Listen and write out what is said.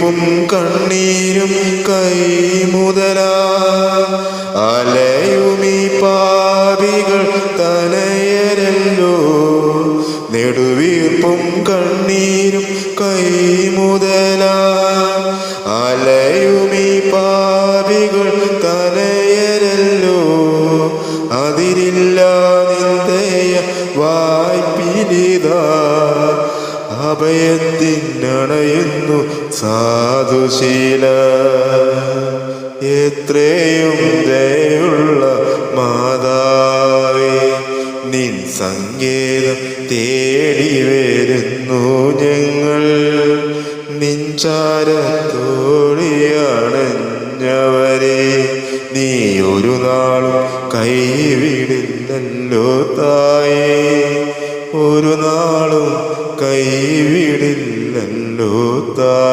നെടുവീർപ്പും കണ്ണീരും കൈമുതലാ അലയുമീ പാപികൾ തനയരല്ലോ നെടുവീർപ്പും കണ്ണീരും കൈമുതലാ അലയുമീ പാപികൾ തനയരല്ലോ അതിരില്ല നിന്ദയ വായ്പിലിതാ. അഭയത്തിനണയുന്നു സാധുശീല. എത്രയും ദയുള്ള മാതാവേ നിൻ സങ്കേതം തേടി വരുന്നു ഞങ്ങൾ. നിഞ്ചാരത്തോടിയണഞ്ഞവരെ നീ ഒരു നാളും കൈവിടില്ലല്ലോ തായേ. കൈവിടില്ലല്ലോ താ.